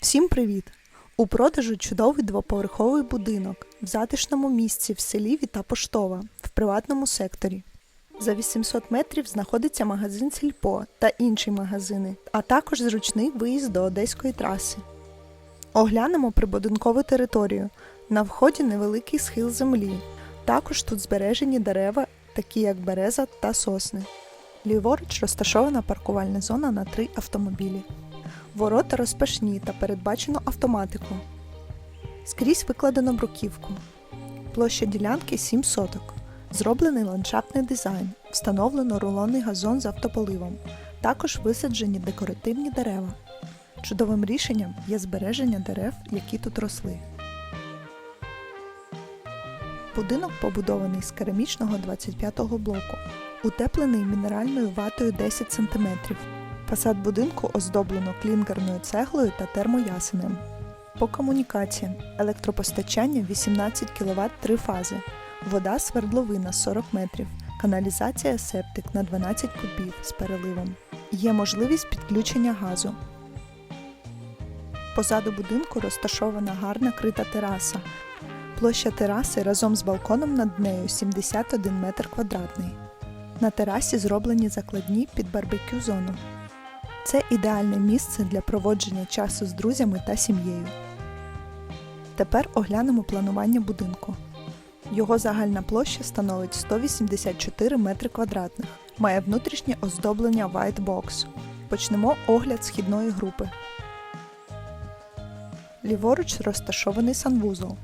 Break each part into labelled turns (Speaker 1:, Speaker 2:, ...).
Speaker 1: Всім привіт! У продажу чудовий двоповерховий будинок в затишному місці в селі Віта Поштова в приватному секторі. За 800 метрів знаходиться магазин Сільпо та інші магазини, а також зручний виїзд до Одеської траси. Оглянемо прибудинкову територію. На вході невеликий схил землі. Також тут збережені дерева, такі як береза та сосни. Ліворуч розташована паркувальна зона на три автомобілі. Ворота розпашні та передбачено автоматику. Скрізь викладено бруківку. Площа ділянки 7 соток. Зроблений ландшафтний дизайн. Встановлено рулонний газон з автополивом. Також висаджені декоративні дерева. Чудовим рішенням є збереження дерев, які тут росли. Будинок побудований з керамічного 25-го блоку, утеплений мінеральною ватою 10 см. Фасад будинку оздоблено клінкерною цеглою та термоясенем. По комунікаціям електропостачання 18 кВт 3 фази, вода свердловина 40 метрів, каналізація септик на 12 кубів з переливом. Є можливість підключення газу. Позаду будинку розташована гарна крита тераса. Площа тераси разом з балконом над нею 71 метр квадратний. На терасі зроблені закладні під барбекю зону. Це ідеальне місце для проводження часу з друзями та сім'єю. Тепер оглянемо планування будинку. Його загальна площа становить 184 метри квадратних. Має внутрішнє оздоблення White Box. Почнемо огляд східної групи. Ліворуч розташований санвузол.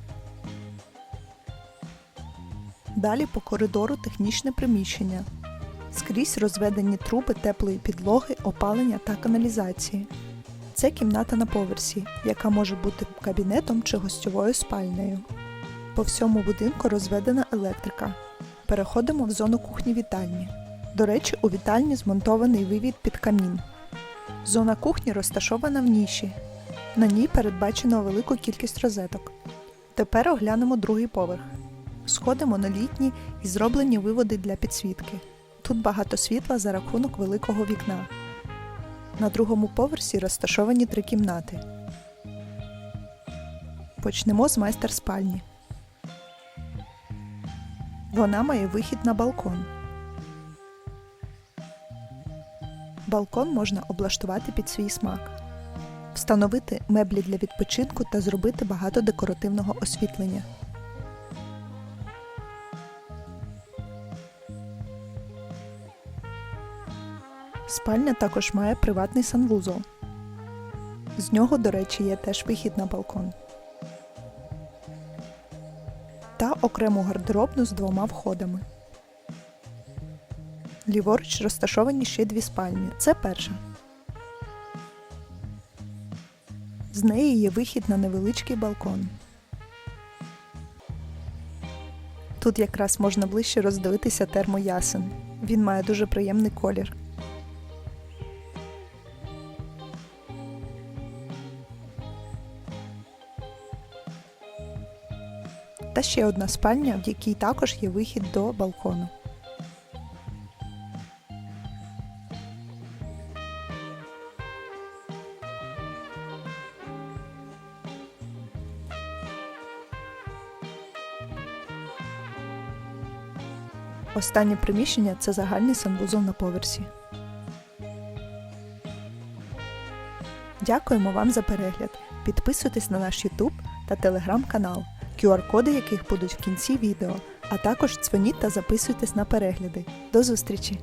Speaker 1: Далі по коридору технічне приміщення. Скрізь розведені труби теплої підлоги, опалення та каналізації. Це кімната на поверсі, яка може бути кабінетом чи гостьовою спальнею. По всьому будинку розведена електрика. Переходимо в зону кухні-вітальні. До речі, у вітальні змонтований вивід під камін. Зона кухні розташована в ніші. На ній передбачено велику кількість розеток. Тепер оглянемо другий поверх. Сходимо на літні і зроблені виводи для підсвітки. Тут багато світла за рахунок великого вікна. На другому поверсі розташовані три кімнати. Почнемо з майстер спальні. Вона має вихід на балкон. Балкон можна облаштувати під свій смак, встановити меблі для відпочинку та зробити багато декоративного освітлення. Спальня також має приватний санвузол. З нього, до речі, є теж вихід на балкон. Та окрему гардеробну з двома входами. Ліворуч розташовані ще дві спальні. Це перша. З неї є вихід на невеличкий балкон. Тут якраз можна ближче роздивитися термоясен. Він має дуже приємний колір. Та ще одна спальня, в якій також є вихід до балкону. Останнє приміщення це загальний санвузол на поверсі. Дякуємо вам за перегляд. Підписуйтесь на наш YouTube та Telegram канал, QR-коди яких будуть в кінці відео, а також дзвоніть та записуйтесь на перегляди. До зустрічі!